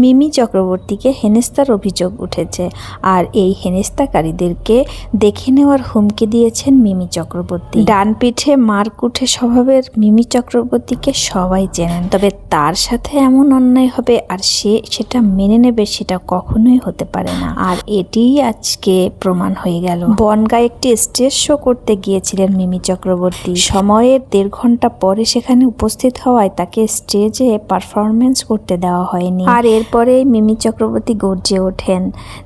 মিমি চক্রবর্তীকে হেনেস্তার অভিযোগ উঠেছে আর এই হেনেস্তাকারীদেরকে দেখে নেওয়ার হুমকি দিয়েছেন মিমি চক্রবর্তী। ডান পিঠে মারকুঠে স্বভাবের মিমি চক্রবর্তীকে সবাই চেনেন, তবে তার সাথে এমন অন্যায় হবে আর সে সেটা মেনে নেবে সেটা কখনোই হতে পারে না। আর এটিই আজকে প্রমাণ হয়ে গেল। বনগাঁ একটি স্টেজ শো করতে গিয়েছিলেন মিমি চক্রবর্তী। সময়ের দেড় ঘণ্টা পরে সেখানে উপস্থিত হওয়ায় তাকে স্টেজে পারফরমেন্স করতে দেওয়া হয়নি। আর এরপরে মিমি চক্রবর্তী গর্জে ওঠেন।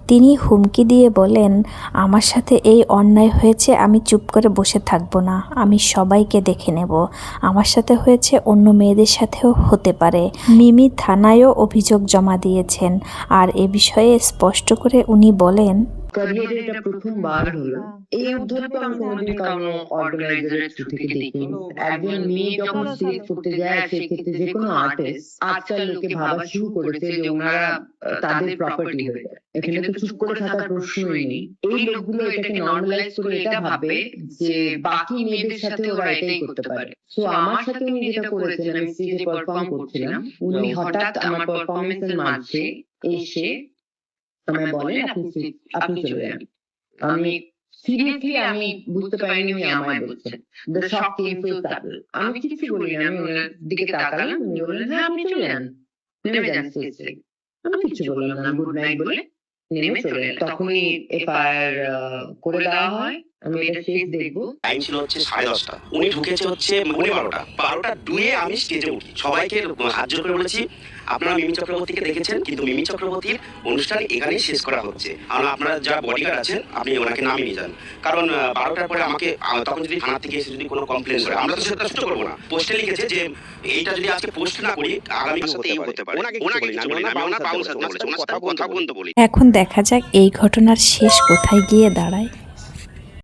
তিনি হুমকি দিয়ে বলেন, আমার সাথে এই অন্যায় হয়েছে, আমি চুপ করে বসে থাকব না, আমি সবাইকে দেখে নেব। আমার সাথে হয়েছে অন্য মেয়েদের সাথেও হতে পারে। মিমি থানায়ও অভিযোগ জমা দিয়েছেন। আর এ বিষয়ে স্পষ্ট করে উনি বলেন ক্যারিয়ারে এটা প্রথমবার হলো। এই উদ্ধত আমি কোনোদিন কারও অর্গানাইজারের থ্রু থেকে দেখিনি। একজন মেয়ে যখন স্টেজ করতে যায় সেক্ষেত্রে যে কোনো আর্টিস্ট আজকাল লোকে ভাবা শুরু করেছে যে ওনারা তাদের প্রপার্টি হয়ে যায়। এখানে তো চুপ করে থাকার প্রশ্নই নেই। এই লোকগুলো এটাকে নর্মালাইজ করে এটা ভাবে যে বাকি মেয়েদের সাথে ওরা এটাই করতে পারে। তো আমার সাথে উনি যেটা করেছেন আমি স্টেজে পারফর্ম করছিলাম উনি হঠাৎ আমার পারফরমেন্সের মাঝে এসে আমায় বলেন আপনি আপনি চলে যান। আমি সিরিয়াসলি আমি বুঝতে পারিনি উনি আমায় বলছেন। The shock came so sudden আমি কিছু বলি না আমি ওনার দিকে তাকালাম উনি বললেন হ্যাঁ আপনি চলে যান। নেমে যান সিরিয়াসলি আমি কিছু বললাম না গুড নাইট বলে নেমে চলে তখনই এফআইআর করে দেওয়া হয় আমি এটা শেষ দেখব টাইম ছিল হচ্ছে সাড়ে দশটা উনি ঢুকেছে হচ্ছে মনে বারোটা বারোটা দুয়ে আমি স্টেজে উঠি সবাইকে হাত জোর করে বলেছি আপনারা মিমি চক্রবর্তীকে দেখেছেন কিন্তু মিমি চক্রবর্তীর অনুষ্ঠান এখানেই শেষ করা হচ্ছে আর আপনারা যা বডিগার্ড আছেন আপনি ওনাকে নামিয়ে নিয়ে যান কারণ বারোটার পরে আমাকে তখন যদি থানা থেকে এসে যদি কোনো কমপ্লেন করে আমরা তো সেটা সহ্য করব না পোস্টে লিখেছে যে এইটা যদি আজকে পোস্ট না করি আগামী সাথে এই হতে পারে ওনাকে ওনাকে কিছু বলি না, আমি ওনার বাউন্সার কথা বলতে বলি এখন দেখা যাক এই ঘটনার শেষ কোথায় গিয়ে দাঁড়ায়।